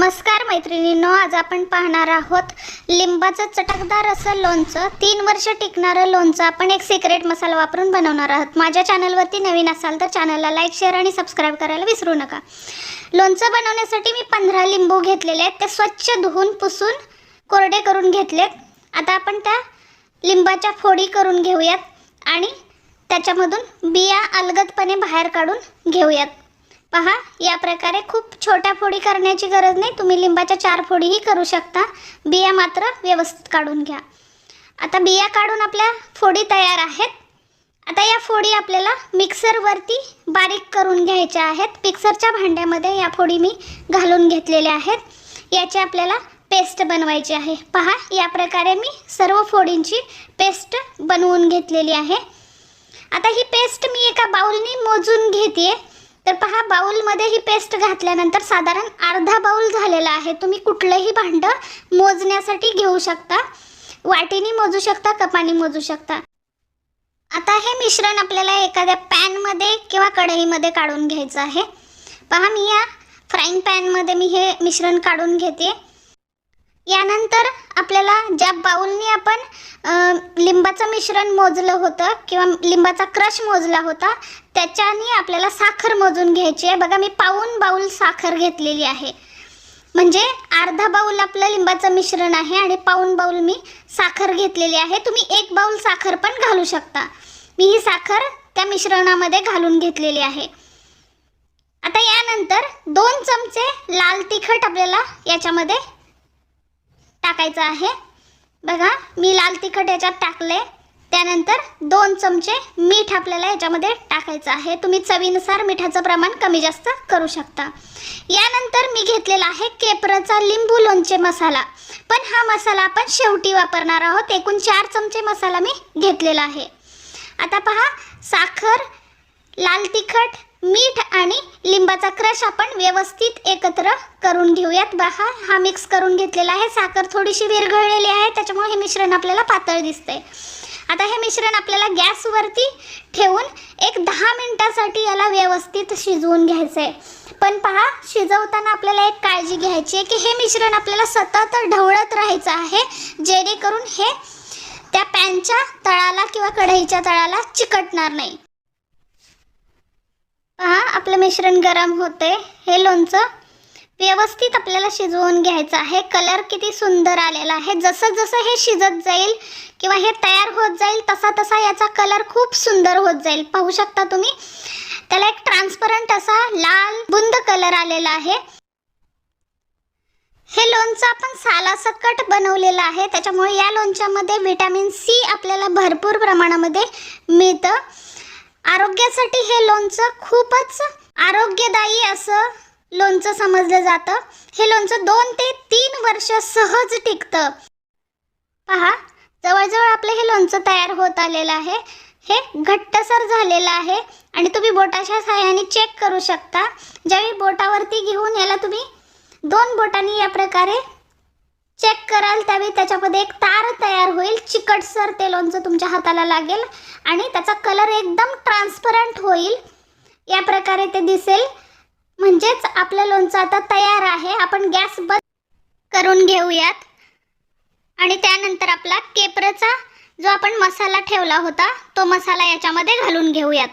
नमस्कार मैत्रिणींनो आज आपण पाहणार आहोत लिंबाचं चटकदार असं लोणचं. तीन वर्ष टिकणारं लोणचं आपण एक सिक्रेट मसाला वापरून बनवणार आहोत. माझ्या चॅनलवरती नवीन असाल तर चॅनलला लाईक शेअर आणि सबस्क्राईब करायला विसरू नका. लोणचं बनवण्यासाठी मी पंधरा लिंबू घेतलेले आहेत. ते स्वच्छ धुवून पुसून कोरडे करून घेतलेत. आता आपण त्या लिंबाच्या फोडी करून घेऊयात आणि त्याच्यामधून बिया अलगदपणे बाहेर काढून घेऊयात. पहा या प्रकारे खूप छोट्या फोडी करण्याची गरज नाही. तुम्ही लिंबाच्या चार फोडीही करू शकता. बिया मात्र व्यवस्थित काढून घ्या. आता बिया काढून आपल्या फोडी तयार आहेत. आता या फोडी आपल्याला मिक्सरवरती बारीक करून घ्यायच्या आहेत. मिक्सरच्या भांड्यामध्ये या फोडी मी घालून घेतलेल्या आहेत. याची आपल्याला पेस्ट बनवायची आहे. पहा या प्रकारे मी सर्व फोडींची पेस्ट बनवून घेतलेली आहे. आता ही पेस्ट मी एका बाऊलनी मोजून घेते तर पहा बाउलमध्ये ही पेस्ट घातल्यानंतर साधारण अर्धा बाउल झालेला आहे. तुम्ही कुठलंही भांडं मोजण्यासाठी घेऊ शकता. वाटीने मोजू शकता कपाने मोजू शकता. आता हे मिश्रण आपल्याला एखाद्या पॅनमध्ये किंवा कढईमध्ये काढून घ्यायचं आहे. पहा मी या फ्राईंग पॅनमध्ये मी हे मिश्रण काढून घेते. यानंतर आपल्याला ज्या बाऊलनी आपण लिंबाचं मिश्रण मोजलं होतं किंवा लिंबाचा क्रश मोजला होता त्याच्याने आपल्याला साखर मोजून घ्यायची आहे. बघा मी पाऊन बाऊल साखर घेतलेली आहे. म्हणजे अर्धा बाऊल आपलं लिंबाचं मिश्रण आहे आणि पाऊन बाऊल मी साखर घेतलेली आहे. तुम्ही एक बाऊल साखर पण घालू शकता. मी ही साखर त्या मिश्रणामध्ये घालून घेतलेली आहे. आता यानंतर दोन चमचे लाल तिखट आपल्याला याच्यामध्ये टाकायचं आहे. बघा मी लाल तिखट याच्यात टाकले. त्यानंतर दोन चमचे मीठ आपल्याला याच्यामध्ये टाकायचं आहे. तुम्ही चवीनुसार मिठाचं प्रमाण कमी जास्त करू शकता. यानंतर मी घेतलेला आहे केपराचा लिंबू लोणचे मसाला. पण हा मसाला आपण शेवटी वापरणार आहोत. एकूण चार चमचे मसाला मी घेतलेला आहे. आता पहा साखर लाल तिखट मीठ आणि लिंबाचा क्रश आपण व्यवस्थित एकत्र करून घेऊयात. बहा हा मिक्स करून घेतलेला आहे. साखर थोडीशी विरघळलेली आहे त्याच्यामुळे हे मिश्रण आपल्याला पातळ दिसतंय. आता हे मिश्रण आपल्याला गॅसवरती ठेवून एक दहा मिनटासाठी याला व्यवस्थित शिजवून घ्यायचं आहे पण पहा शिजवताना आपल्याला एक काळजी घ्यायची आहे की हे मिश्रण आपल्याला सतत ढवळत राहायचं आहे जेणेकरून हे त्या पॅनच्या तळाला किंवा कढईच्या तळाला चिकटणार नाही. पहा आपलं मिश्रण गरम होते. हे लोणचं व्यवस्थित आपल्याला शिजवून घ्यायचं आहे. कलर किती सुंदर आलेला आहे. जसं जसं हे शिजत जाईल किंवा हे तयार होत जाईल तसा तसा याचा कलर खूप सुंदर होत जाईल. पाहू शकता तुम्ही? त्याला एक ट्रान्सपरंट असा लाल बुंद कलर आलेला आहे. हे लोणचं आपण सालासकट बनवलेलं आहे. त्याच्यामुळे या लोणच्यामध्ये व्हिटॅमिन सी आपल्याला भरपूर प्रमाणामध्ये मिळतं. आरोग्यासाठी हे लोणचं खूपच आरोग्यदायी असं लोणचं समजलं जातं. हे लोणचं दोन ते तीन वर्ष सहज टिकतं. पहा जवळजवळ आपलं हे लोणचं तयार होत आलेलं आहे. हे घट्टसर झालेलं आहे आणि तुम्ही बोटाच्या सहाय्याने चेक करू शकता. ज्यावेळी बोटावरती घेऊन याला तुम्ही दोन बोटांनी या प्रकारे चेक कराल त्यावेळी त्याच्यामध्ये एक तार तयार होईल. चिकटसर ते लोणचं तुमच्या हाताला लागेल आणि त्याचा कलर एकदम ट्रान्सपरंट होईल. या प्रकारे ते दिसेल. म्हणजेच आपलं लोणचं आता तयार आहे. आपण गॅस बंद करून घेऊयात. आणि त्यानंतर आपला केपरचा जो आपण मसाला ठेवला होता तो मसाला याच्यामध्ये घालून घेऊयात.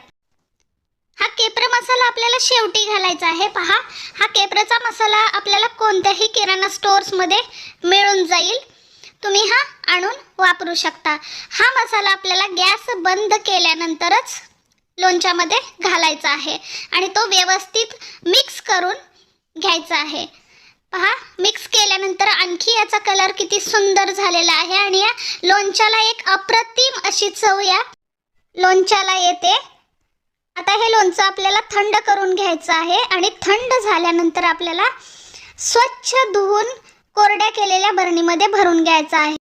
हा केपरा मसाला आपल्याला शेवटी घालायचा आहे. पहा हा केपराचा मसाला आपल्याला कोणत्याही किराणा स्टोर्समध्ये मिळून जाईल. तुम्ही हा आणून वापरू शकता. हा मसाला आपल्याला गॅस बंद केल्यानंतरच लोणच्यामध्ये घालायचा आहे आणि तो व्यवस्थित मिक्स करून घ्यायचा आहे. पहा मिक्स केल्यानंतर आणखी याचा कलर किती सुंदर झालेला आहे आणि या लोणच्याला एक अप्रतिम अशी चव या लोणच्याला येते. आता हे लोणचं आपल्याला थंड करून घ्यायचं आहे आणि थंड झाल्यानंतर आपल्याला स्वच्छ धुवून कोरड्या केलेल्या बरणीमध्ये भरून घ्यायचं आहे.